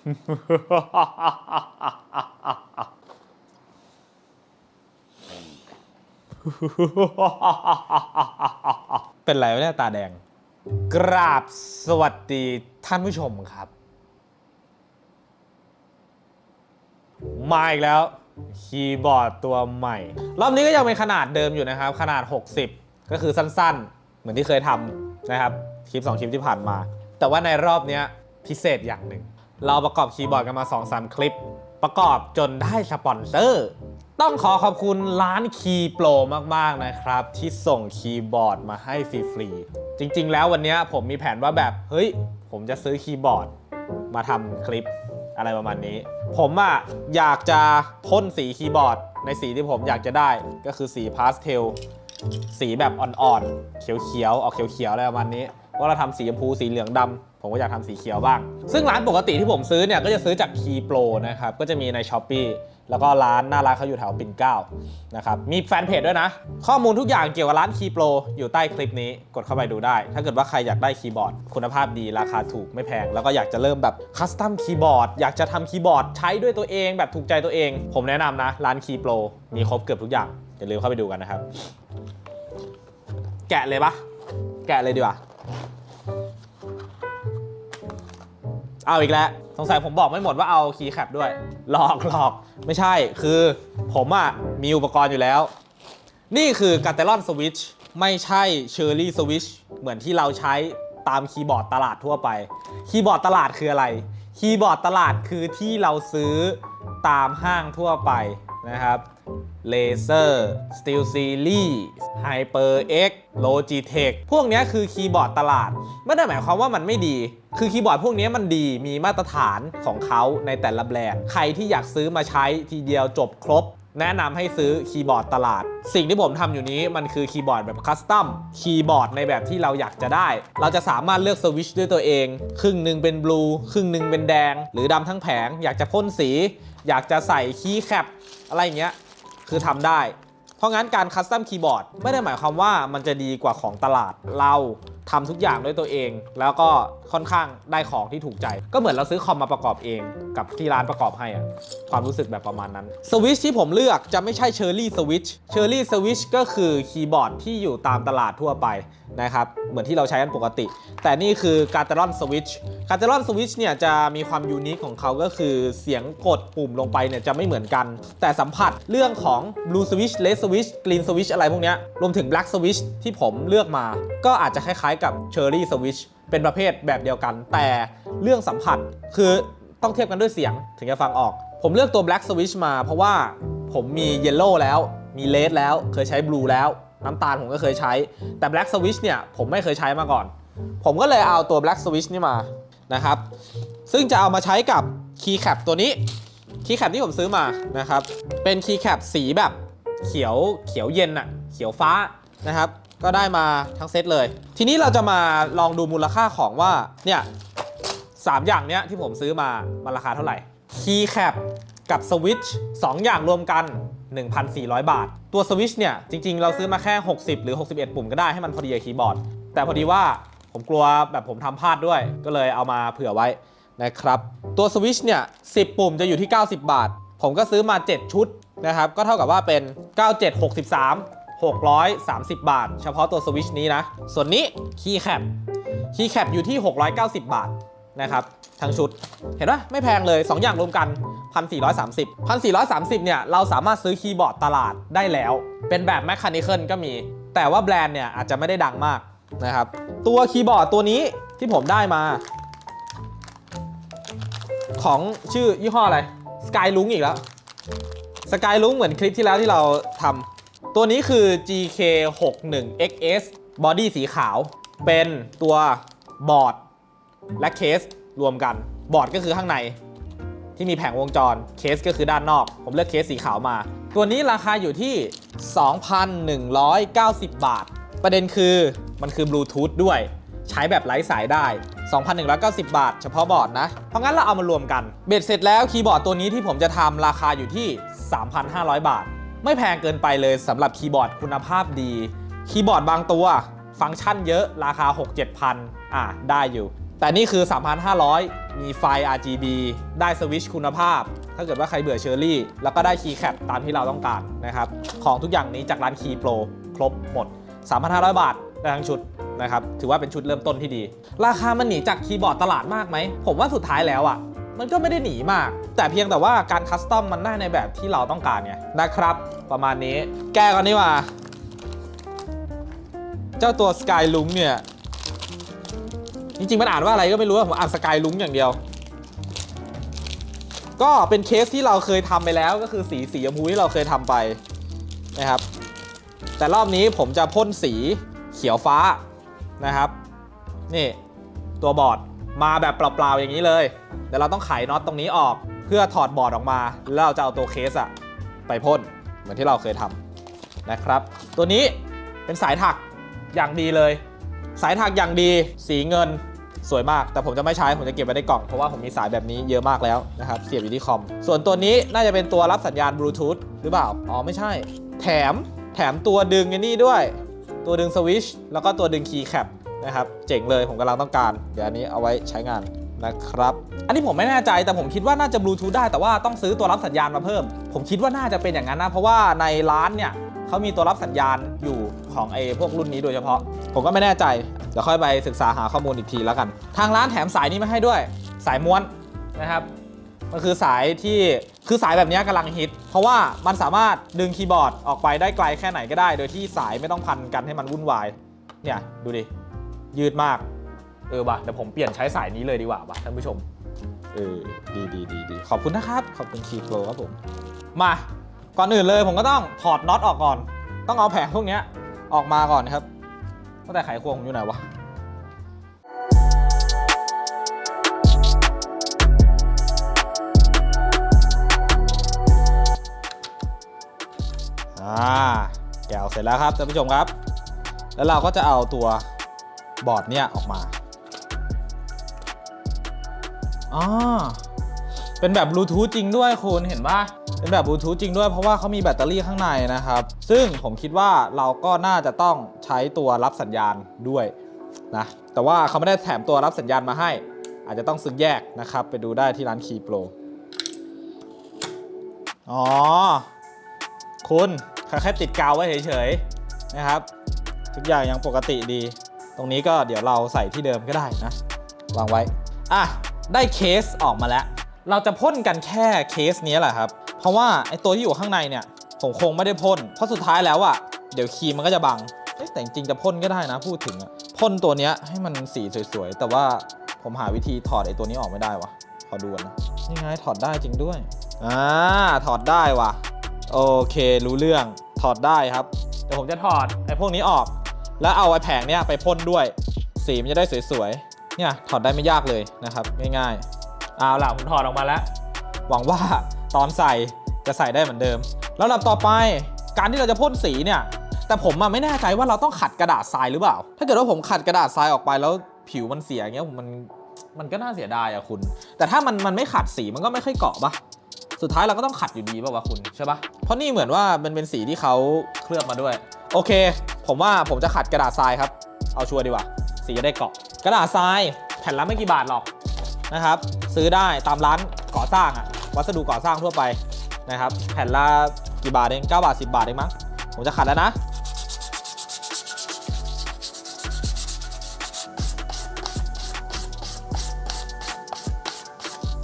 เป็นไรวะเนี่ยตาแดง กราบสวัสดีท่านผู้ชมครับ มาอีกแล้ว คีย์บอร์ดตัวใหม่ รอบนี้ก็ยังเป็นขนาดเดิมอยู่นะครับ ขนาด 60 ก็คือสั้นๆ เหมือนที่เคยทำนะครับ คลิป 2 คลิปที่ผ่านมา แต่ว่าในรอบนี้พิเศษอย่างหนึ่ง เราประกอบคีย์บอร์ดกันมา 2-3 คลิป ประกอบจนได้สปอนเซอร์ ต้องขอขอบคุณร้านคีย์โปรมาก ๆ นะครับ ที่ส่งคีย์บอร์ดมาให้ฟรี ๆ จริง ๆ แล้ววันนี้ผมมีแผนว่าแบบ เฮ้ย ผมจะซื้อคีย์บอร์ดมาทำคลิปอะไรประมาณนี้ ผมอะอยากจะพ่นสีคีย์บอร์ด ในสีที่ผมอยากจะได้ก็คือสีพาสเทลสีแบบอ่อนๆเขียวๆออกเขียวๆอะไรประมาณนี้ว่าเราทำสีชมพูสีเหลืองดำ ผมก็อยากทำสีเขียวบ้าง ซึ่งร้านปกติที่ผมซื้อเนี่ย ก็จะซื้อจากคีโปรนะครับ ก็จะมีใน s h อ p e e แล้วก็ร้านหน้าร้านเขาอยู่แถวปิ่นเกล้านะครับ มีแฟนเพจด้วยนะ ข้อมูลทุกอย่างเกี่ยวกับร้านคีโปรอยู่ใต้คลิปนี้ กดเข้าไปดูได้ ถ้าเกิดว่าใครอยากได้คีย์บอร์ด คุณภาพดีราคาถูกไม่แพง แล้วก็อยากจะเริ่มแบบคัสตัมคีย์บอร์ด อยากจะทำคีย์บอร์ดใช้ด้วยตัวเอง แบบถูกใจตัวเอง ผมแนะนำนะ ร้านคีโปรมีครบเกือบทุกอย่าง อย่าลืมเข้าไปดูกันนะครับ แกะเลยปะแกะเลยดีกว่า เอาอีกแล้วสงสัยผมบอกไม่หมดว่าเอาคีย์แคปด้วย หลอกหลอกไม่ใช่คือผมอะมีอุปกรณ์อยู่แล้ว นี่คือการ์เตลอนสวิชไม่ใช่เชอร์รี่สวิชเหมือนที่เราใช้ตามคีย์บอร์ดตลาดทั่วไป คีย์บอร์ดตลาดคืออะไร คีย์บอร์ดตลาดคือที่เราซื้อตามห้างทั่วไปนะครับ Laser Steel Series HyperX Logitech พวกนี้คือคีย์บอร์ดตลาด ไม่ได้หมายความว่ามันไม่ดี คือคีย์บอร์ดพวกนี้มันดีมีมาตรฐานของเขาในแต่ละแบรนด์ ใครที่อยากซื้อมาใช้ทีเดียวจบครบ แนะนำให้ซื้อคีย์บอร์ดตลาด สิ่งที่ผมทำอยู่นี้มันคือคีย์บอร์ดแบบคัสตัมคีย์บอร์ดในแบบที่เราอยากจะได้ เราจะสามารถเลือกสวิชด้วยตัวเอง ครึ่งหนึ่งเป็นบลูครึ่งหนึ่งเป็นแดง หรือดำทั้งแผง อยากจะพ่นสี อยากจะใส่คีย์แคปอะไรอย่างเงี้ย คือทำได้ เพราะงั้นการคัสตัมคีย์บอร์ดไม่ได้หมายความว่ามันจะดีกว่าของตลาดเรา ทำทุกอย่างด้วยตัวเอง แล้วก็ค่อนข้างได้ของที่ถูกใจ ก็เหมือนเราซื้อคอมมาประกอบเองกับที่ร้านประกอบให้อะความรู้สึกแบบประมาณนั้นสวิชที่ผมเลือกจะไม่ใช่เชอร์รี่สวิชเชอร์รี่สวิชก็คือคีย์บอร์ดที่อยู่ตามตลาดทั่วไปนะครับเหมือนที่เราใช้กันปกติ แต่นี่คือการ์เตลอนสวิชการ์เตลอนสวิชเนี่ยจะมีความยูนิคของเขาก็คือเสียงกดปุ่มลงไปเนี่ยจะไม่เหมือนกัน แต่สัมผัสเรื่องของ Blue Switch Red Switch Green Switch อะไรพวกนี้รวมถึง Black Switch ที่ผมเลือกมา ก็อาจจะคล้ายๆกับ Cherry Switch เป็นประเภทแบบเดียวกัน แต่เรื่องสัมผัสคือต้องเทียบกันด้วยเสียงถึงจะฟังออก ผมเลือกตัว Black Switch มา เพราะว่าผมมี Yellow แล้ว มี Red แล้ว เคยใช้ Blue แล้ว น้ำตาลผมก็เคยใช้ แต่ Black Switch เนี่ยผมไม่เคยใช้มาก่อน ผมก็เลยเอาตัว Black Switch นี่มานะครับ ซึ่งจะเอามาใช้กับ Keycap ตัวนี้ Keycap ที่ผมซื้อมานะครับ เป็น Keycap สีแบบเขียวเขียวเย็นอะเขียวฟ้านะครับ ก็ได้มาทั้งเซตเลย ทีนี้เราจะมาลองดูมูลค่าของว่าเนี่ยสามอย่างเนี้ยที่ผมซื้อมามันราคาเท่าไหร่ Keycap กับ Switch 2อย่างรวมกัน 1,400 บาท ตัว Switch เนี่ย จริง ๆ เราซื้อมาแค่ 60 หรือ 61 ปุ่มก็ได้ให้มันพอดีกับคีย์บอร์ด แต่พอดีว่าผมกลัวแบบผมทำพลาดด้วย ก็เลยเอามาเผื่อไว้นะครับ ตัว Switch เนี่ย 10 ปุ่มจะอยู่ที่ 90 บาท ผมก็ซื้อมา 7 ชุดนะครับ ก็เท่ากับว่าเป็น 97 63 630 บาท เฉพาะตัว Switch นี้นะ ส่วนนี้ Keycap Keycap อยู่ที่ 690 บาทนะครับทั้งชุด เห็นปะไม่แพงเลย 2 อย่างรวมกัน 1,430 1,430 เนี่ย เราสามารถซื้อคีย์บอร์ดตลาดได้แล้ว เป็นแบบ Mechanical ก็มี แต่ว่าแบรนด์เนี่ย อาจจะไม่ได้ดังมากนะครับ ตัวคีย์บอร์ดตัวนี้ที่ผมได้มา ของชื่อยี่ห้ออะไร Skylunk อีกแล้ว Skylunk เหมือนคลิปที่แล้วที่เราทำ ตัวนี้คือ GK61XS บอดี้สีขาว เป็นตัวบอร์ดและเคสรวมกัน บอร์ดก็คือข้างใน ที่มีแผงวงจร เคสก็คือด้านนอก ผมเลือกเคสสีขาวมา ตัวนี้ราคาอยู่ที่ 2,190 บาท ประเด็นคือมันคือบลูทูธด้วย ใช้แบบไร้สายได้ 2,190 บาท เฉพาะบอร์ดนะ เพราะงั้นเราเอามารวมกัน เบ็ดเสร็จแล้วคีย์บอร์ดตัวนี้ที่ผมจะทำราคาอยู่ที่ 3,500 บาท ไม่แพงเกินไปเลยสำหรับคีย์บอร์ดคุณภาพดี คีย์บอร์ดบางตัว ฟังก์ชันเยอะราคา 6-7พันอะ ได้อยู่ แต่นี่คือ 3,500 มีไฟ RGB ได้สวิชคุณภาพ ถ้าเกิดว่าใครเบื่อเชอร์รี่ แล้วก็ได้คีย์แคปตามที่เราต้องการนะครับ ของทุกอย่างนี้จากร้านคีย์โปรครบหมด 3,500 บาทได้ทั้งชุดนะครับ ถือว่าเป็นชุดเริ่มต้นที่ดี ราคามันหนีจากคีย์บอร์ดตลาดมากไหม ผมว่าสุดท้ายแล้วอะ่ะ มันก็ไม่ได้หนีมาก แต่เพียงแต่ว่าการคัสตอมมันได้ในแบบที่เราต้องการไงนะครับ ประมาณนี้ แก้กันนี่ว่า เจ้าตัว Sky l u n เนี่ย จริงๆ มันอ่านว่าอะไรก็ไม่รู้ผมอ่านสกายลุงอย่างเดียว ก็เป็นเคสที่เราเคยทำไปแล้วก็คือสีสีชมพูที่เราเคยทำไปนะครับ แต่รอบนี้ผมจะพ่นสีเขียวฟ้านะครับ นี่ตัวบอร์ด มาแบบเปล่าๆอย่างนี้เลยเดี๋ยวเราต้องไขน็อตตรงนี้ออก เพื่อถอดบอร์ดออกมา แล้วเราจะเอาตัวเคสอะไปพ่นเหมือนที่เราเคยทำนะครับ ตัวนี้เป็นสายถักอย่างดีเลย สายถักอย่างดีสีเงินสวยมาก แต่ผมจะไม่ใช้ ผมจะเก็บไว้ในกล่อง เพราะว่าผมมีสายแบบนี้เยอะมากแล้วนะครับ เสียบอยู่ที่คอม ส่วนตัวนี้น่าจะเป็นตัวรับสัญญาณบลูทูธหรือเปล่า อ๋อ ไม่ใช่ แถม แถมตัวดึงอ้นี่ด้วย ตัวดึงสวิช แล้วก็ตัวดึงคีย์แคป นะครับ เจ๋งเลยผมกำลังต้องการ เดี๋ยวอันนี้เอาไว้ใช้งานนะครับ อันนี้ผมไม่แน่ใจแต่ผมคิดว่าน่าจะบลูทูธได้แต่ว่าต้องซื้อตัวรับสัญญาณมาเพิ่ม ผมคิดว่าน่าจะเป็นอย่างนั้นนะ เพราะว่าในร้านเนี่ยเขามีตัวรับสัญญาณอยู่ของไอ้พวกรุ่นนี้โดยเฉพาะ ผมก็ไม่แน่ใจเดี๋ยวค่อยไปศึกษาหาข้อมูลอีกทีแล้วกัน ทางร้านแถมสายนี้มาให้ด้วย สายม้วนนะครับมันคือสายที่คือสายแบบนี้กำลังฮิต เพราะว่ามันสามารถดึงคีย์บอร์ดออกไปได้ไกลแค่ไหนก็ได้ โดยที่สายไม่ต้องพันกันให้มันวุ่นวาย เนี่ย ดูดิ ยืดมาก เออว่ะเดี๋ยวผมเปลี่ยนใช้สายนี้เลยดีกว่าว่ะท่านผู้ชม เออ ดีดีดีดีขอบคุณนะครับ ขอบคุณคีย์โปรครับผม มา ก่อนอื่นเลยผมก็ต้องถอดน็อตออกก่อน ต้องเอาแผงพวกเนี้ยออกมาก่อนครับตั้งแต่ไขควงผมอยู่ไหนวะอ่าแกวเสร็จแล้วครับท่านผู้ชมครับ แล้วเราก็จะเอาตัว บอร์ดเนี่ยออกมาอ๋อเป็นแบบบลูทูธจริงด้วยคุณเห็นปะเป็นแบบบลูทูธจริงด้วยเพราะว่าเขามีแบตเตอรี่ข้างในนะครับ ซึ่งผมคิดว่าเราก็น่าจะต้องใช้ตัวรับสัญญาณด้วยนะแต่ว่าเขาไม่ได้แถมตัวรับสัญญาณมาให้ อาจจะต้องซื้อแยกนะครับ ไปดูได้ที่ร้านคีโปรอ๋อ คุณแค่ติดกาวไว้เฉยๆนะครับ ทุกอย่างยังปกติดี รงนี้ก็เดี๋ยวเราใส่ที่เดิมก็ได้นะวางไว้อะได้เคสออกมาแล้ว เราจะพ่นกันแค่เคสนี้แหละครับ เพราะว่าไอตัวที่อยู่ข้างในเนี่ยผมคงไม่ได้พ่นเพราะสุดท้ายแล้วอะเดี๋ยวครีมมันก็จะบังแต่จริงจะพ่นก็ได้นะพูดถึงอะพ่นตัวเนี้ยให้มันสีสวยๆ แต่ว่าผมหาวิธีถอดไอตัวนี้ออกไม่ได้วะขอดูก่อนนะนี่ไงถอดได้จริงด้วยอ่าถอดได้วะโอเครู้เรื่องถอดได้ครับเดี๋ยวผมจะถอดไอ้พวกนี้ออก แล้วเอาไอ้แผงเนี้ยไปพ่นด้วย สีมันจะได้สวยๆ เนี่ยถอดได้ไม่ยากเลยนะครับ ง่ายๆ เอาล่ะผมถอดออกมาแล้ว หวังว่าตอนใส่จะใส่ได้เหมือนเดิม แล้วลำต่อไปการที่เราจะพ่นสีเนี่ย แต่ผมอะไม่แน่ใจว่าเราต้องขัดกระดาษทรายหรือเปล่า ถ้าเกิดว่าผมขัดกระดาษทรายออกไปแล้วผิวมันเสียอย่างเงี้ยมันมันก็น่าเสียดายอะคุณ แต่ถ้ามันมันไม่ขัดสีมันก็ไม่ค่อยเกาะปะ สุดท้ายเราก็ต้องขัดอยู่ดีป่าวะคุณใช่ปะเพราะนี่เหมือนว่ามันเป็นสีที่เขาเคลือบมาด้วย โอเค ผมว่าผมจะขัดกระดาษทรายครับ เอาชัวร์ดีกว่า สีจะได้เกาะ กระดาษทรายแผ่นละไม่กี่บาทหรอกนะครับ ซื้อได้ตามร้านก่อสร้างอะวัสดุก่อสร้างทั่วไปนะครับ แผ่นละกี่บาทเอง9บาท 10 บาทเองมั้ง ผมจะขัดแล้วนะ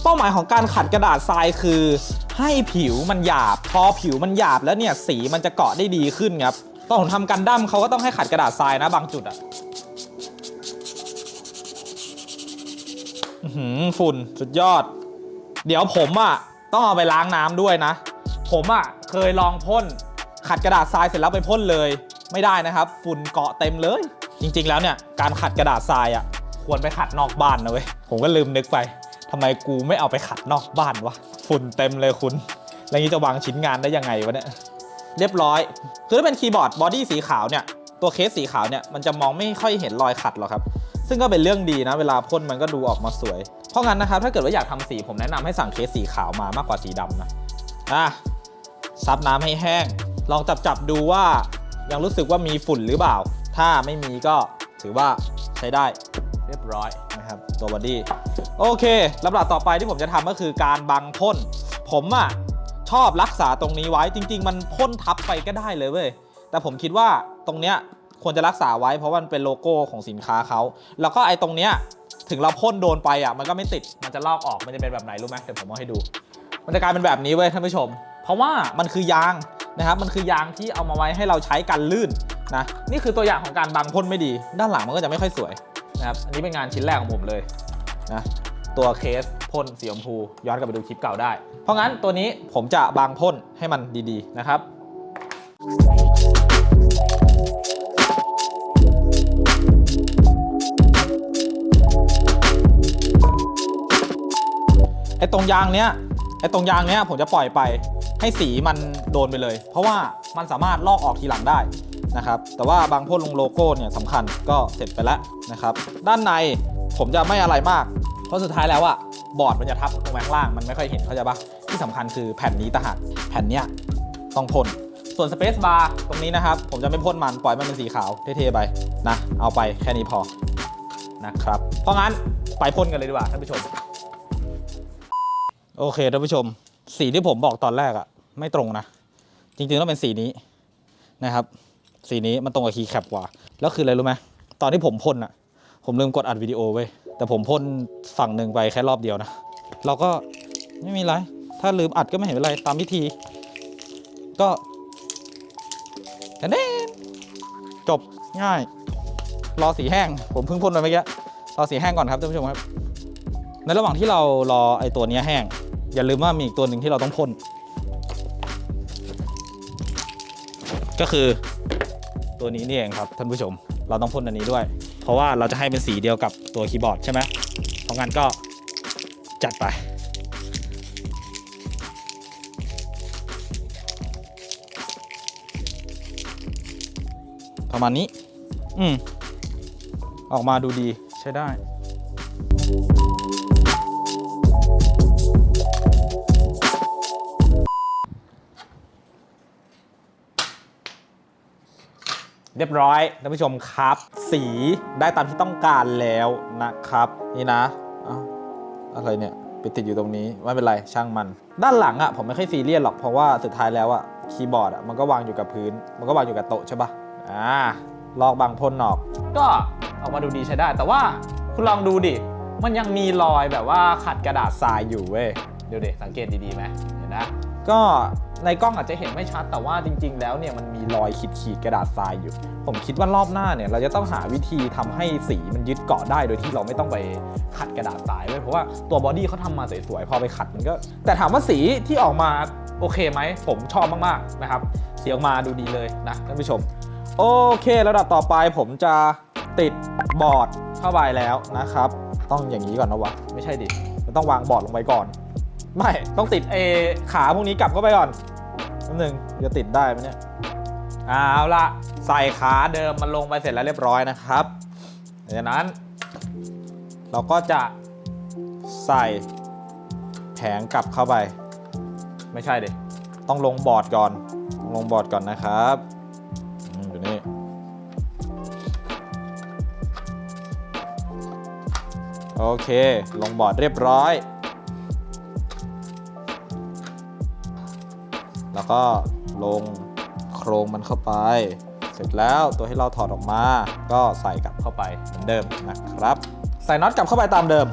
เป้าหมายของการขัดกระดาษทรายคือ ให้ผิวมันหยาบ พอผิวมันหยาบแล้วเนี่ยสีมันจะเกาะได้ดีขึ้นครับตอนผมทำกันดั้มเขาก็ต้องให้ขัดกระดาษทรายนะบางจุดอะอื้อหือฝุ่นสุดยอด เดี๋ยวผมอะต้องเอาไปล้างน้ำด้วยนะ ผมอะเคยลองพ่นขัดกระดาษทรายเสร็จแล้วไปพ่นเลย ไม่ได้นะครับ ฝุ่นเกาะเต็มเลย จริง ๆ แล้วเนี่ยการขัดกระดาษทรายอะควรไปขัดนอกบ้านนะเว้ยผมก็ลืมนึกไป ทำไมกูไม่เอาไปขัดนอกบ้านวะฝุ่นเต็มเลยคุณแล้วนี้จะวางชิ้นงานได้ยังไงวะเนี่ยเรียบร้อย คือถ้าเป็นคีย์บอร์ดบอดี้สีขาวเนี่ยตัวเคสสีขาวเนี่ยมันจะมองไม่ค่อยเห็นรอยขัดหรอกครับ ซึ่งก็เป็นเรื่องดีนะ เวลาพ่นมันก็ดูออกมาสวย เพราะงั้นนะครับถ้าเกิดว่าอยากทำสีผมแนะนำให้สั่งเคสสีขาวมามากกว่าสีดำนะอะซับน้ำให้แห้ง ลองจับจับดูว่ายังรู้สึกว่ามีฝุ่นหรือเปล่า ถ้าไม่มีก็ถือว่าใช้ได้ เรียบร้อยนะครับตัวบอดี้โอเคลำดับต่อไปที่ผมจะทำก็คือการบังพ่น ผมอะ่ะชอบรักษาตรงนี้ไว้จริง ๆ มันพ่นทับไปก็ได้เลยเว้ยแต่ผมคิดว่าตรงเนี้ยควรจะรักษาไว้เพราะมันเป็นโลโก้ของสินค้าเขา แล้วก็ไอ้ตรงเนี้ยถึงเราพ่นโดนไปอะมันก็ไม่ติดมันจะลอกออกมันจะเป็นแบบไหนรู้ไหมเดี๋ยวผมเอาให้ดู มันจะกลายเป็นแบบนี้เว้ยท่านผู้ชม เพราะว่ามันคือยางนะครับมันคือยางที่เอามาไว้ให้เราใช้กันลื่นนะนี่คือตัวอย่างของการบังพ่นไม่ดี ด้านหลังมันก็จะไม่ค่อยสวย นะครับอันนี้เป็นงานชิ้นแรกของผมเลยนะตัวเคสพ่นสีชมพูย้อนกลับไปดูคลิปเก่าได้ เพราะงั้นตัวนี้ผมจะบางพ่นให้มันดีๆนะครับไอ้ตรงยางเนี้ยไอ้ตรงยางเนี้ยผมจะปล่อยไปให้สีมันโดนไปเลย เพราะว่ามันสามารถลอกออกทีหลังได้ นะครับแต่ว่าบางพ่นลงโลโก้เนี่ยสำคัญก็เสร็จไปแล้วนะครับด้านในผมจะไม่อะไรมาก เพราะสุดท้ายแล้วอะบอร์ดมันจะทับตรงแข้างล่างมันไม่ค่อยเห็นเข้าใจปะที่สำคัญคือแผ่นนี้ต่างหากแผ่นเนี้ยต้องพ่นส่วนสเปซบาร์ตรงนี้นะครับ ผมจะไม่พ่นมันปล่อยมันเป็นสีขาวเท่ๆไปนะเอาไปแค่นี้พอนะครับเพราะงั้นไปพ่นกันเลยดีกว่าท่านผู้ชม โอเคท่านผู้ชม สีที่ผมบอกตอนแรกอะไม่ตรงนะ จริงๆต้องเป็นสีนี้นะครับ สีนี้มันตรงกับคีย์แคปกว่า แล้วคืออะไรรู้ไหมตอนที่ผมพ่นอะผมลืมกดอัดวิดีโอไว้แต่ผมพ่นฝั่งหนึ่งไปแค่รอบเดียวนะ เราก็ไม่มีไร ถ้าลืมอัดก็ไม่เห็นเป็นไรตามพิธี ก็แค่นี้จบง่าย รอสีแห้ง ผมเพิ่งพ่นไปเมื่อกี้รอสีแห้งก่อนครับท่านผู้ชมครับ ในระหว่างที่เรารอไอ้ตัวนี้แห้ง อย่าลืมว่ามีอีกตัวหนึ่งที่เราต้องพ่นก็คือ ตัวนี้นี่เองครับท่านผู้ชม เราต้องพ่นอันนี้ด้วย เพราะว่าเราจะให้เป็นสีเดียวกับตัวคีย์บอร์ดใช่ไหมเพราะงั้นก็จัดไป ประมาณนี้ อืม ออกมาดูดีใช้ได้ เรียบร้อยท่านผู้ชมครับ สีได้ตามที่ต้องการแล้วนะครับ นี่นะเอ้าอะไรเนี่ยไปติดอยู่ตรงนี้ไม่เป็นไรช่างมัน ด้านหลังอะ่ะผมไม่ค่อยซีเรียสหรอกเพราะว่าสุดท้ายแล้วอะ่ะคีย์บอร์ดอะ่ะมันก็วางอยู่กับพื้น มันก็วางอยู่กับโต๊ะใช่ปะอ่าลอกบางพ่นออก ก็ออกมาดูดีใช้ได้ แต่ว่าคุณลองดูดิมันยังมีรอยแบบว่าขัดกระดาษทรายอยู่เว้ยดูดิสังเกตดีๆไหมเห็นนะก็ ในกล้องอาจจะเห็นไม่ชัดแต่ว่าจริง ๆ แล้วเนี่ยมันมีรอยขีดๆกระดาษทรายอยู่ ผมคิดว่ารอบหน้าเนี่ยเราจะต้องหาวิธีทำให้สีมันยึดเกาะได้โดยที่เราไม่ต้องไปขัดกระดาษทรายไว้ยเพราะว่าตัวบอดี้เขาทำมาสวยๆพอไปขัดมันก็ แต่ถามว่าสีที่ออกมาโอเคไหมผมชอบมากๆนะครับสีออกมาดูดีเลยนะท่านผู้ชม โอเคระดับต่อไปผมจะติดบอร์ดเข้าไปแล้วนะครับ ต้องอย่างนี้ก่อนนะวะไม่ใช่ดิมันต้องวางบอร์ดลงไปก่อน ไม่ต้องติดเอขาพวกนี้กลับเข้าไปก่อนนิดนึงจะติดได้ไหมเนี่ยเอาละใส่ขาเดิมมันลงไปเสร็จแล้วเรียบร้อยนะครับจากนั้น เราก็จะใส่แผงกลับเข้าไป ไม่ใช่ดิต้องลงบอร์ดก่อนต้องลงบอร์ดก่อนนะครับอยู่นี่โอเค ลงบอร์ดเรียบร้อย ก็ลงโครงมันเข้าไป เสร็จแล้วตัวที่เราถอดออกมา ก็ใส่กลับเข้าไปเหมือนเดิมนะครับ ใส่น็อตกลับเข้าไปตามเดิม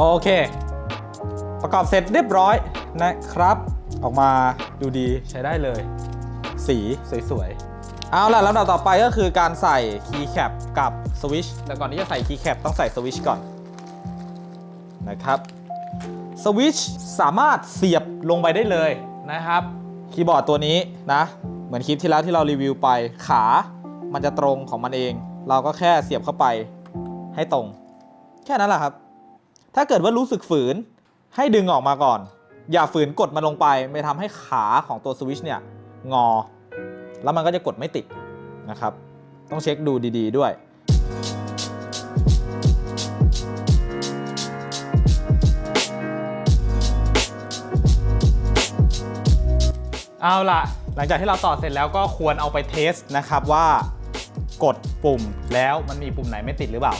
โอเค ประกอบเสร็จเรียบร้อยนะครับ ออกมาดูดีใช้ได้เลย สีสวยๆ เอาล่ะลำดับต่อไปก็คือการใส่คีย์แคปกับสวิชแต่ก่อนที่จะใส่คีย์แคปต้องใส่สวิชก่อนนะครับสวิชสามารถเสียบลงไปได้เลยนะครับ คีย์บอร์ดตัวนี้นะ เหมือนคลิปที่แล้วที่เรารีวิวไปขา มันจะตรงของมันเอง เราก็แค่เสียบเข้าไปให้ตรง แค่นั้นแหละครับ ถ้าเกิดว่ารู้สึกฝืนให้ดึงออกมาก่อน อย่าฝืนกดมันลงไปไม่ทำให้ขาของตัวสวิชเนี่ยงอ แล้วมันก็จะกดไม่ติดนะครับ ต้องเช็คดูดี ๆ ด้วยเอาล่ะ หลังจากที่เราต่อเสร็จแล้วก็ควรเอาไปเทสนะครับว่ากดปุ่มแล้วมันมีปุ่มไหนไม่ติดหรือเปล่า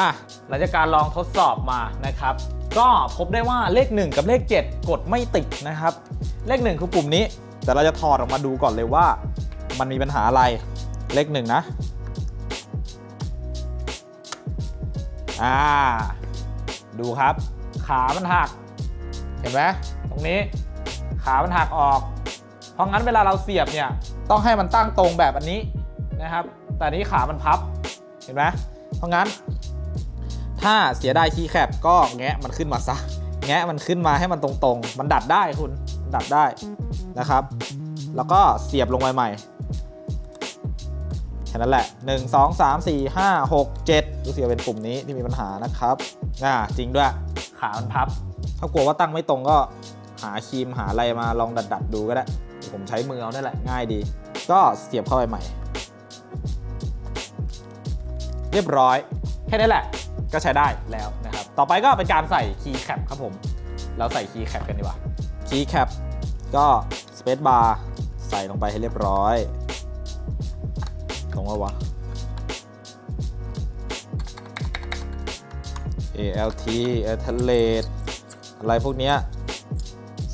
อะ หลังจากการลองทดสอบมานะครับ ก็พบได้ว่าเลข 1 กับเลข 7 กดไม่ติดนะครับ เลข 1 คือปุ่มนี้ แต่เราจะถอดออกมาดูก่อนเลยว่า มันมีปัญหาอะไรเลข1นะอ่าดูครับ ขามันหัก เห็นไหมตรงนี้ ขามันหักออก เพราะงั้นเวลาเราเสียบเนี่ยต้องให้มันตั้งตรงแบบอันนี้นะครับ แต่นี้ขามันพับเห็นไหมเพราะงั้น ถ้าเสียดายคีย์แคปก็แงะมันขึ้นมาซะแงะมันขึ้นมาให้มันตรงๆ มันดัดได้คุณดัดได้ นะครับ แล้วก็เสียบลงไปใหม่แค่นั้นแหละ 1 2 3 4 5 6 7รู้สึกว่าเป็นปุ่มนี้ที่มีปัญหานะครับอ่าจริงด้วย ขามันพับ ถ้ากลัวว่าตั้งไม่ตรงก็หาครีมหาอะไรมาลองดัดดัดๆดูก็ได้ ผมใช้มือเอาได้แหละง่ายดี ก็เสียบเข้าไปใหม่ เรียบร้อย แค่นี้แหละ ก็ใช้ได้แล้วนะครับ ต่อไปก็เป็นการใส่คีย์แคปครับผม เราใส่คีย์แคปกันดีกว่าคีย์แคปก็ สเปซบาร์ใส่ลงไปให้เรียบร้อย ตรงว่าวะ ALT a t h l e t อะไรพวกเนี้ย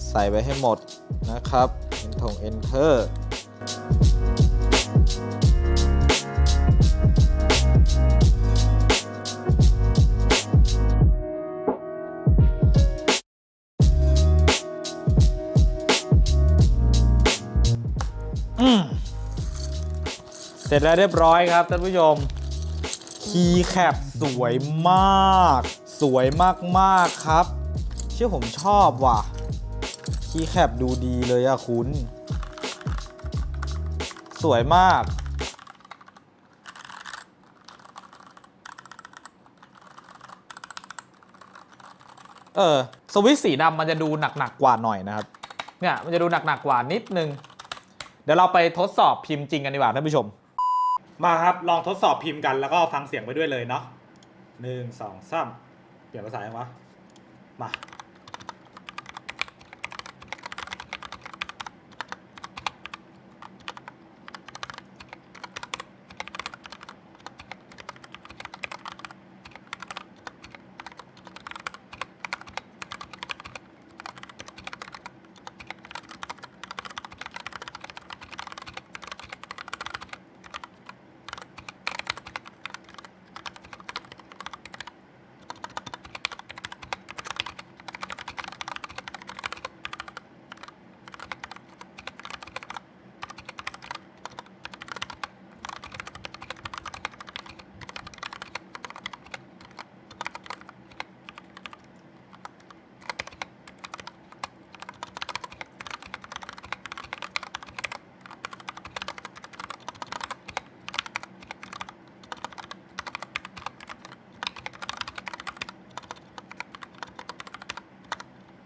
ใส่ไปให้หมดนะครับถง Enter เสร็จแล้วเรียบร้อยครับท่านผู้ชม คีย์แคปสวยมาก สวยมากๆครับ เชื่อผมชอบว่ะ คีย์แคปดูดีเลยอะคุณ สวยมาก เออ สวิตช์สีดำมันจะดูหนักๆกว่าหน่อยนะครับ เนี่ย มันจะดูหนักๆกว่านิดนึง เดี๋ยวเราไปทดสอบพิมพ์จริงกันดีกว่าท่านผู้ชม มาครับลองทดสอบพิมพ์กันแล้วก็ฟังเสียงไปด้วยเลยเนาะหนึ่งสองสามเปลี่ยนภาษายังวะมา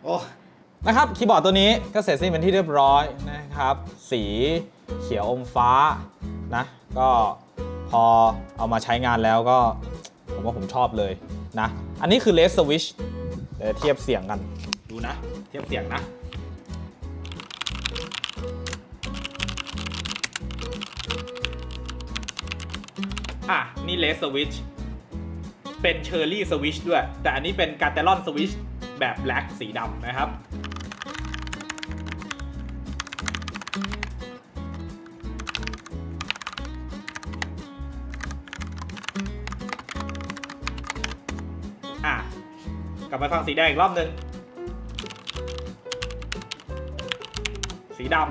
โอ้ นะครับคีย์บอร์ดตัวนี้ก็เสร็จสิ้นเป็นที่เรียบร้อยนะครับ สีเขียวอมฟ้านะก็พอเอามาใช้งานแล้วก็ ผมว่าผมชอบเลยนะ อันนี้คือเลสสวิชเดี๋ยวเทียบเสียงกันดูนะ เทียบเสียงนะอะ นี่เลสสวิชเป็นเชอร์รี่สวิชด้วย แต่อันนี้เป็นการ์เตลอนสวิชแบบแบล็กสีดำนะครับับมาฟังสีแดงอีกรอบหนึ่งสีดำ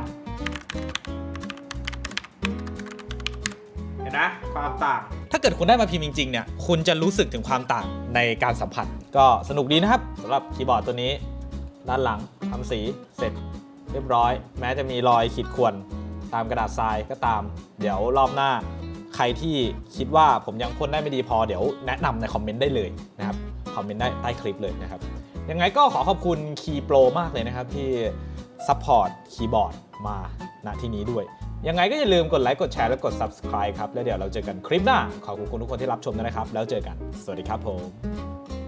เห็นนะความต่าง ถ้าเกิดคุณได้มาพิมพ์จริงๆเนี่ยคุณจะรู้สึกถึงความต่างในการสัมผัส ก็สนุกดีนะครับสำหรับคีย์บอร์ดตัวนี้ ด้านหลังทำสีเสร็จเรียบร้อย แม้จะมีรอยขีดข่วนตามกระดาษทรายก็ตาม เดี๋ยวรอบหน้า ใครที่คิดว่าผมยังพ่นได้ไม่ดีพอเดี๋ยวแนะนำในคอมเมนต์ได้เลยนะครับ อมเมนต์ได้ใต้คลิปเลยนะครับ ยังไงก็ขอขอบคุณคีย์โปรมากเลยนะครับ ที่ซัพพอร์ตคีย์บอร์ดมาณที่นี้ด้วย ยังไงก็อย่าลืมกดไลค์กดแชร์และกด subscribe ครับ แล้วเดี๋ยวเราเจอกันคลิปหน้า ขอบคุณทุกคนที่รับชมนะครับ แล้วเจอกัน สวัสดีครับผม